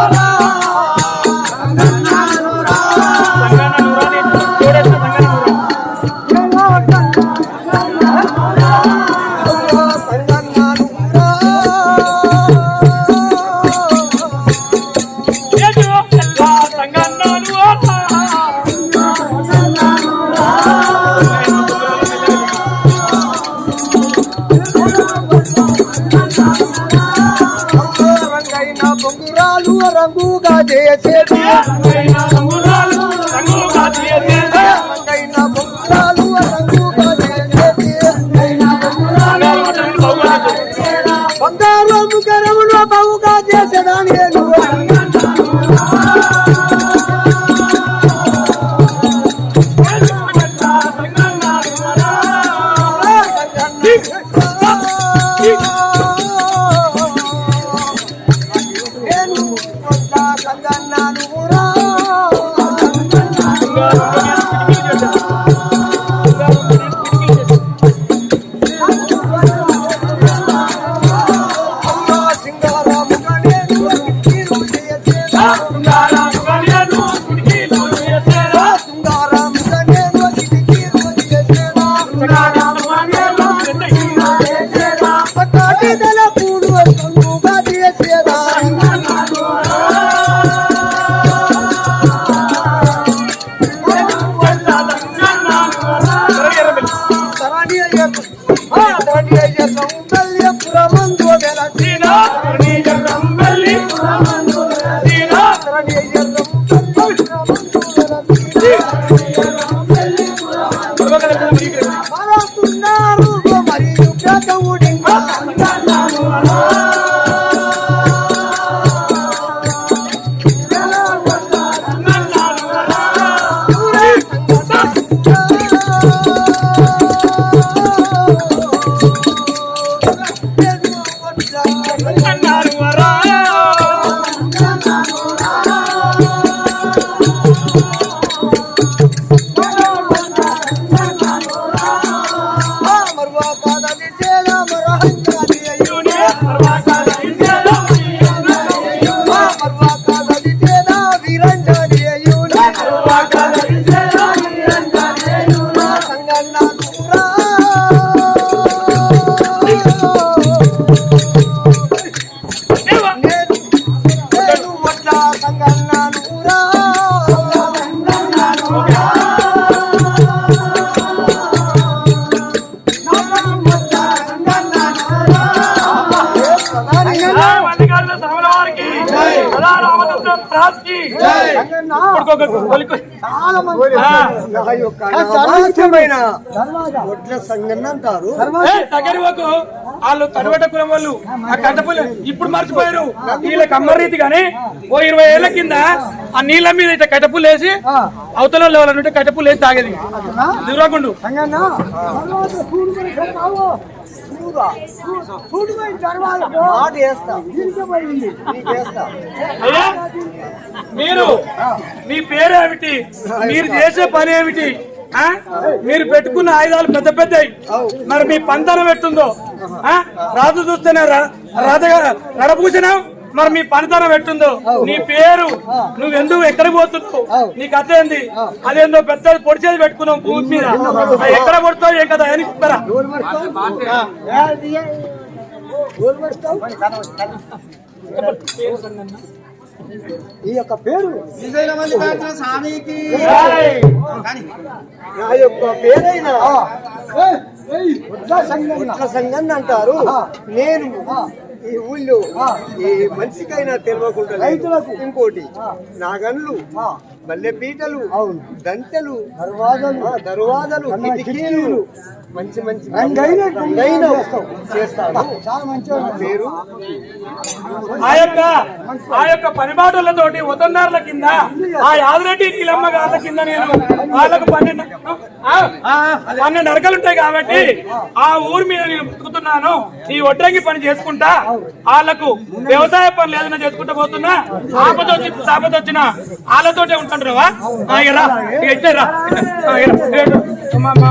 মোরা సంగన్న అంటారు. తగరివకు వాళ్ళు తడవట కులం వాళ్ళు. ఆ కట్టపులు ఇప్పుడు మర్చిపోయారు. వీళ్ళకి అమ్మరీతి గాని ఓ ఇరవై ఏళ్ళ కింద ఆ నీళ్ళ మీద ఇట్లా కట్టపులు వేసి అవతల లేవాలంటే కట్టపులు వేసి తాగేది. దిగురాకుండు సంగన్న? తర్వాత చూడు కూడా చెప్తావు. చూడుగా. చూడు పోయిన తర్వాత మాట వేస్తా. నీకు వేస్తా. అయ్యా మీరు మీ పేరు ఏమిటి మీరు చేసే పని ఏమిటి? మీరు పెట్టుకున్న ఆయుధాలు పెద్ద పెద్దవి మరి మీ పంతనం ఎట్టుందో? ఆ? రాజు చూస్తేనే ర- రాజగా రడపూసినా మరి మీ పనితనం ఎట్టుందో? నీ పేరు నువ్వు ఎందుకు ఎక్కడికి పోతున్నావు? నీ కథ ఏంది? అదేందో పెద్ద పొడిచేది పెట్టుకున్నావు భూమి మీద. అది ఎక్కడ పడుతావు ఏం కదా అని చెప్తారా ఈ యొక్క పేరు స్వామికి. నా యొక్క పేరైన ఉట్ల అంటారు. నేను ఈ ఊళ్ళో ఈ మనిషికైనా తెలియకుండా రైతులకు. ఇంకోటి నాగన్లు మల్లె పీటలు దంతెలు దర్వాజలు. దర్వాజలు మంచి మంచి రంగైన చేస్తాను. చాలా మంచి పేరు ఆ యొక్క ఆ యొక్క పనిబాటులతోటి ఉదన్నారుల కింద ఆ యాదరెడ్డి నీలమ్మ గారుల కింద నేను వాళ్ళకు పన్నెండు ఆ, పన్నెండు అరకలు ఉంటాయి కాబట్టి ఆ ఊరి మీద నేను బతుకుతున్నాను ఈ ఒడ్రంగి పని చేసుకుంటా. వాళ్ళకు వ్యవసాయ పనులు ఏదైనా చేసుకుంటా పోతున్నా. ఆపద వచ్చి వచ్చిన వాళ్ళతోటే ఉంటుంటారా రా. ఇక ఇచ్చే రా. ఆ, ఇక రా. ఇక మా మా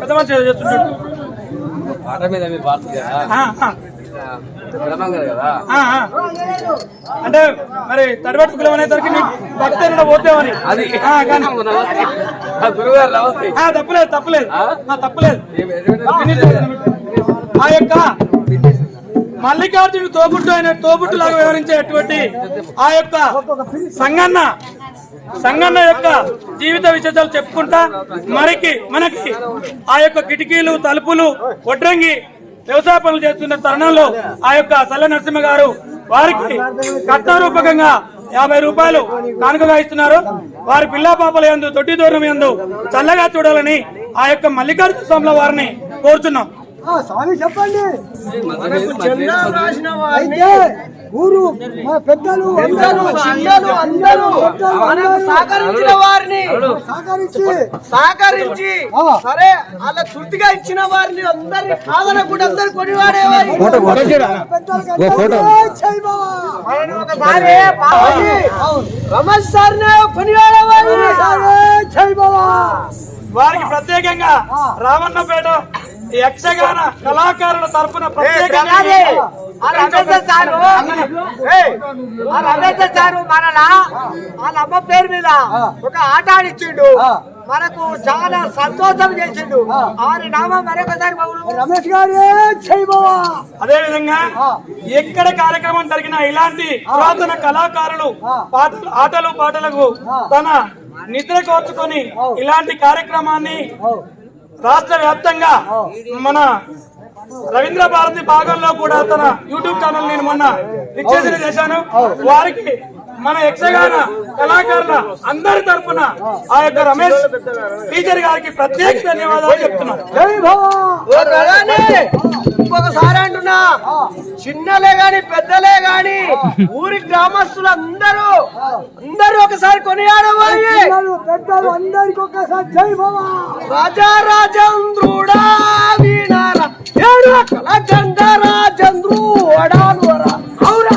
పెద్ద మనిషి చేస్తుంటాడు పాట మీద. ఆ, ఆ. అంటే మరి తడిబట్టు కులం అనేసరికి నీకు భక్తి ఏమైనా పోతేమని అది గురుగారు నమస్తే తప్పులేదు తప్పులేదు ఆ, తప్పులేదు ఆ యొక్క మల్లికార్జునుడు తోబుట్టు అయిన తోబుట్టులాగా వివరించేటువంటి ఆ యొక్క సంగన్న సంగన్న యొక్క జీవిత విశేషాలు చెప్పుకుంటా మరికి మనకి ఆ యొక్క కిటికీలు తలుపులు వడ్రంగి వ్యవసాయ పనులు చేస్తున్న తరుణంలో ఆ యొక్క సల్ల నరసింహ గారు వారికి కట్నారూపకంగా యాభై రూపాయలు కానుకగా ఇస్తున్నారు. వారి పిల్లా పాపల యందు తొట్టి దూరం యందు చల్లగా చూడాలని ఆ యొక్క మల్లికార్జున స్వాముల వారిని కోరుచున్నాం. ఆ, స్వామి చెప్పండి. ఊరు మా పెద్దలు అందరూ చిన్నలు అందరూ పెద్దలు మనకు అందరూ సహకరించిన వారిని. సహకరించి. సహకరించి. సరే అలా తృప్తిగా ఇచ్చిన వారిని అందరిని కాదనకుండా అందరు కొనివాడేవారి. రమేష్ సార్ కొనివాడేవారి వారికి ప్రత్యేకంగా రామన్నపేట యక్షగాన కళాకారుల తరపున ప్రత్యేకంగా ఆ రమేష్ సారు. ఏయ్, ఆ రమేష్ సారు మనలా వాళ్ళ అమ్మ పేరు మీద ఒక ఆట ఆడిచ్చిండు. మనకు చాలా సంతోషం చేసిండు. ఆరి నామం మరొకసారి రమేష్ గారు అదే విధంగా ఎక్కడ కార్యక్రమం జరిగినా ఇలాంటి పురాతన కళాకారులు పాటలు ఆటలు పాటలకు తన నిద్ర కోర్చుకొని ఇలాంటి కార్యక్రమాన్ని రాష్ట్ర వ్యాప్తంగా మన రవీంద్ర భారతి భాగంలో కూడా తన యూట్యూబ్ ఛానల్ నేను మొన్న విచ్చేసిన చేశాను. వారికి మన యక్షగాన కళాకారుల అందరి తరపున ఆ యొక్క రమేష్ టీచర్ గారికి ప్రత్యేక ధన్యవాదాలు చెప్తున్నాను. ఇంకొకసారి అంటున్నా. చిన్నలే గాని పెద్దలే గాని ఊరి గ్రామస్తులు అందరూ అందరూ ఒకసారి పిల్లలు పెద్దలు అందరికి ఒక్కసారి జై బాబా. రాజా రాజేంద్రుడా వీణాల. ఏడు కలగంగ రాజేంద్రుడా అవురా.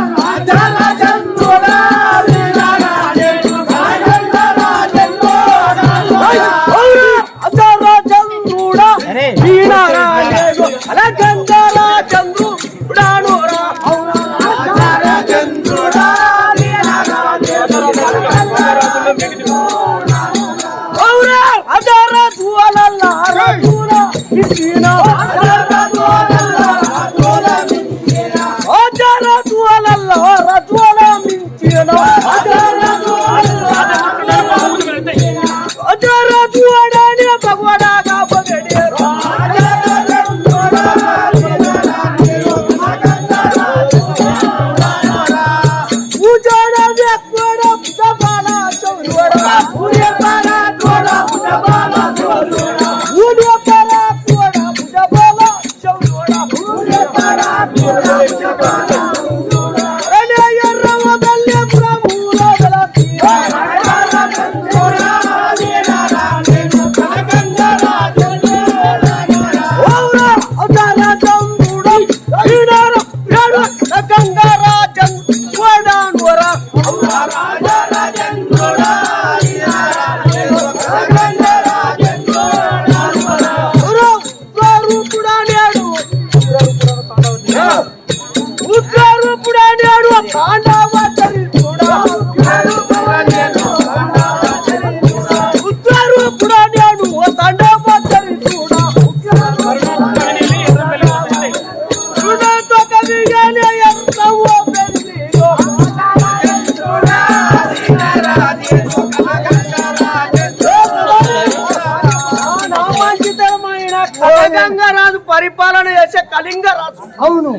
పరిపాలన చేసే కళింగ రాజు. అవును.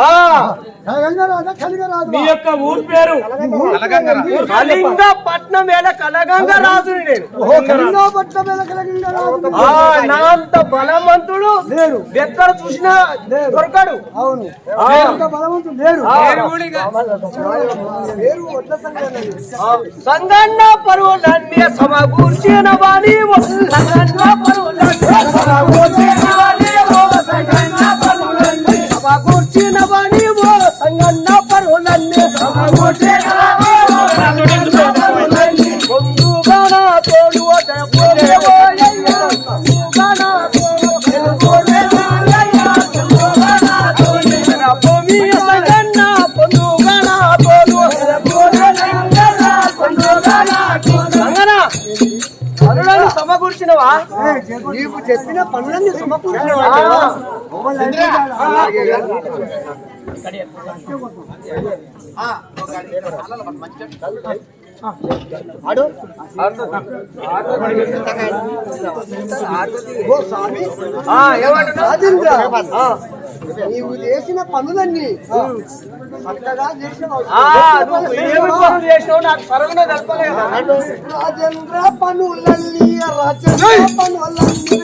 ఆ. గంగరాజ కలిగరాజు మీ యొక్క ఊరు పేరు? కళింగ పట్నం వేళ కళగంగ రాజుని నేను. ఓ కలింగా పట్ల మీద కలిగరాజు ఆ నా అంత బలవంతుడు లేరు. ఎక్కడ చూసినా దొరకడు. అవును. బలవంతుడు సంగన్న పరువులన్నీ సమకూర్చిన వాణి ఓ సంగన్న సమకూర్చిన వాణి ఓ సంగన్న పరువులన్నీ సమకూర్చిన సమకూర్చినవా? నీకు చెప్పిన పనులన్నీ సమకూర్చినవా ఓ స్వామి. రాజేంద్ర. నీవు చేసిన పనులన్నీ. చక్కగా రాజేంద్ర పనులన్నీ రాజేంద్ర పనులన్నీ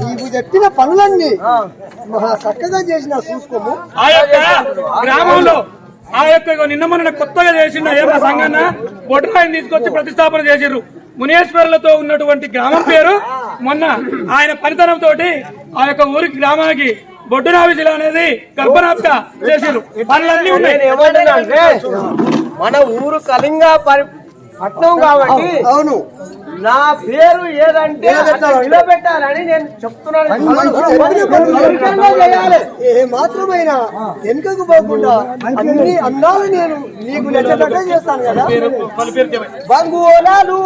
నీవు చెప్పిన పనులన్నీ మహా చక్కగా చేసిన చూసుకోము. ఆ యొక్క గ్రామంలో ఆ యొక్క నిన్న మొన్న కొత్తగా చేసిన ఏమ సంఘాన బొడ్రాయిని తీసుకొచ్చి ప్రతిష్టాపన చేసిర్రు. మునేశ్వరులతో ఉన్నటువంటి గ్రామం పేరు మొన్న ఆయన పనితనం తోటి ఆ యొక్క ఊరికి గ్రామానికి బొడ్డునావిశిల అనేది గర్భనాథ చేసిర్రు. పనులన్నీ ఉన్నాయి. మన ఊరు కళింగ పరి పట్నం కాబట్టి అవును. నా పేరు ఏదంటే నిలబెట్టాలని నేను చెప్తున్నాను. చేయాలి. ఏ మాత్రమైనా వెనుకకు పోకుండా అన్ని అన్నాలు నేను నీకు నచ్చటట్టే చేస్తాను కదా. బంగులాలు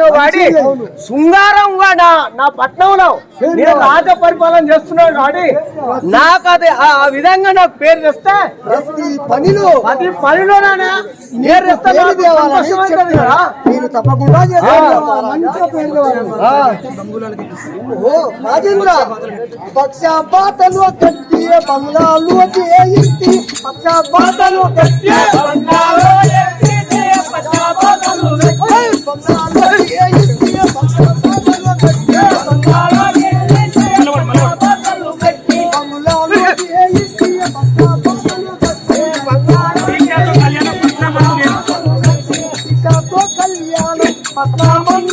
చేసినావు వాడి శృంగారం వాడా? నా పట్నంలో నేను రాజ పరిపాలన చేస్తున్నాను వాడి. నాకు అది ఆ విధంగా నాకు పేరు తెస్తే ప్రతి పనిలో అది పనిలోనా పేరు. కదా. తప్పకుండా రాజేంద్ర పక్షపాతలు కట్టి బంగ్లాలు చేయించి పక్షపాతలు కట్టి బంగ్లాలు చేయించి పక్షపాతలు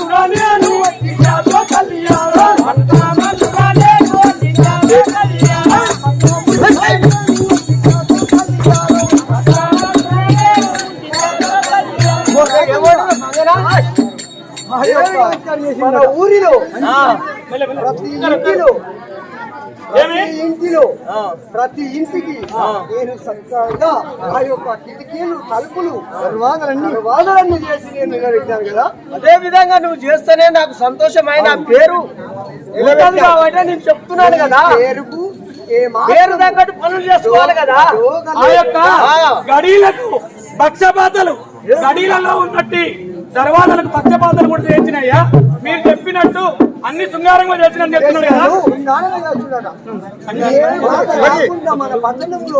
మన ఊరిలో. ప్రతి ఇంటిలో. ఏమి? ప్రతి ఇంటిలో. ప్రతి ఇంటికి నేను చక్కగా ఆ యొక్క కిటికీలు తలుపులు దర్వాజలన్నీ దర్వాజలన్నీ చేసి నేను నిలబెట్టాను కదా. అదే విధంగా నువ్వు చేస్తేనే నాకు సంతోషమైన పేరు. కాబట్టి నేను చెప్తున్నాను కదా. పేరుకు పేరు తగ్గట్టు పనులు చేసుకోవాలి కదా. ఆ యొక్క గడీలకు పక్షపాతలు గడీలలో ఉన్నట్టు దర్వాజలకు పక్షపాతలు కూడా చేసినాయ్యా మీరు చెప్పినట్టు అన్ని శృంగారంగా చేసిన చెప్తున్నాడు కదా. మన పట్టణంలో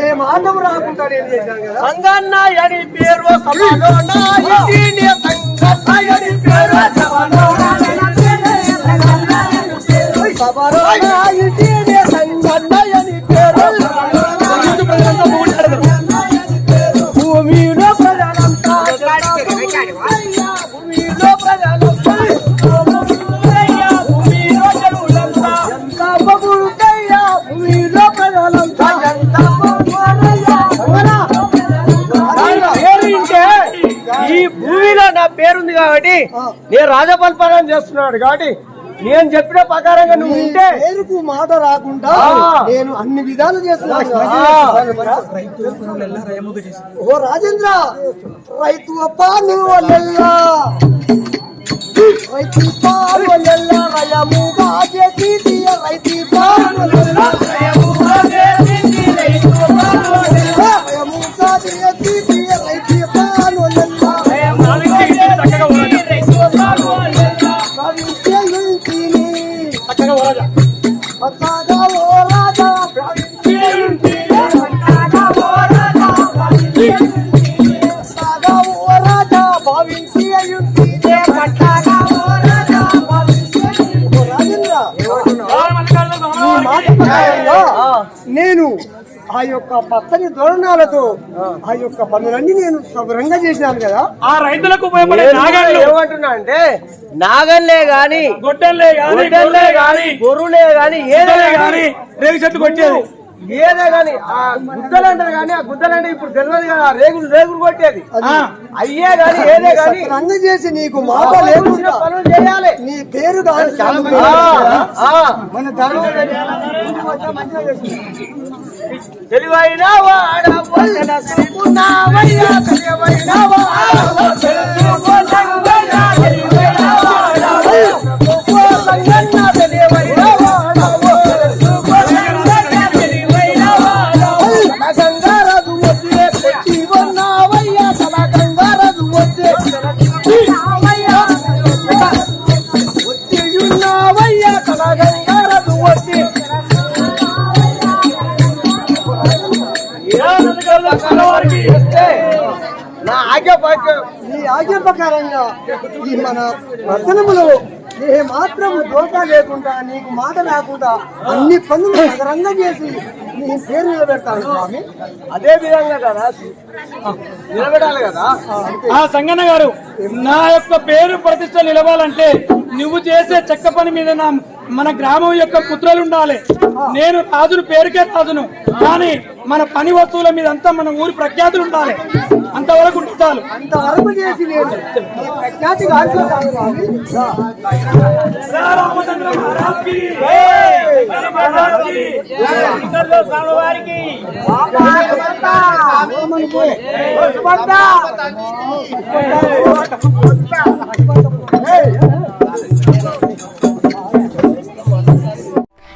ఏ మాటం రాకుండా నేను చేశాను కదా. సంగన్న అని పేరు నేను రాజపల్పనం చేస్తున్నాడు కాబట్టి నేను చెప్పిన ప్రకారంగా నువ్వు ఉంటే పేరుకు మాట రాకుండా. నేను అన్ని విధాలు చేస్తున్నాను ఓ రాజేంద్ర రైతు అప్పాను వల్లెల్లా రైతు వల్లెల్లా నేను ఆ యొక్క పచ్చని దోరణాలతో ఆ యొక్క పనులన్నీ నేను సబరంగా చేశాను కదా. ఆ రైతులకు ఉపయోగపడే నాగళ్ళు. ఏమంటున్నా అంటే నాగల్లే గాని గొడ్డల్లే గాని గొడ్డల్లే గాని గొర్రెలే గాని ఏదే గాని రేగు చెట్టు కొట్టేది ఏదే గాని ఆ గుద్దలు అంటారు గాని ఆ గుద్దలు అంటే ఇప్పుడు తెలియదు కదా రేగులు రేగులు కొట్టేది. ఆ, అయ్యే గాని ఏదే గాని. సత్రంగా చేసి నీకు మాట పనులు చేయాలి. నీ పేరు కాదు చాలా ఆ, ఆ. మన ధర్మం తెలివైన వాడ పొల్లన తెలుపున్నావయ్యా, తెలివైన వాడ నా ఆజ్ఞ ఈ ఆజ్ఞ ప్రకారంగా ఈ మన వర్తనములో ఏ మాత్రం దోష లేకుండా నీకు మాట లేకుండా అన్ని పనులు సగరంగా చేసి నీ పేరు నిలబెడతాను స్వామి. అదే విధంగా కదా నిలబెట్టాలి కదా? ఆ సంగన్న గారు నా యొక్క పేరు ప్రతిష్ట నిలవాలంటే నువ్వు చేసే చెక్క పని మీద నా మన గ్రామం యొక్క పుత్రులు ఉండాలి. నేను రాజును పేరుకే రాజును కానీ మన పని వస్తువుల మీద అంతా మన ఊరి ప్రఖ్యాతులు ఉండాలి. అంతవరకు చాలు. అంతవరకు చేసి నీ ప్రఖ్యాతి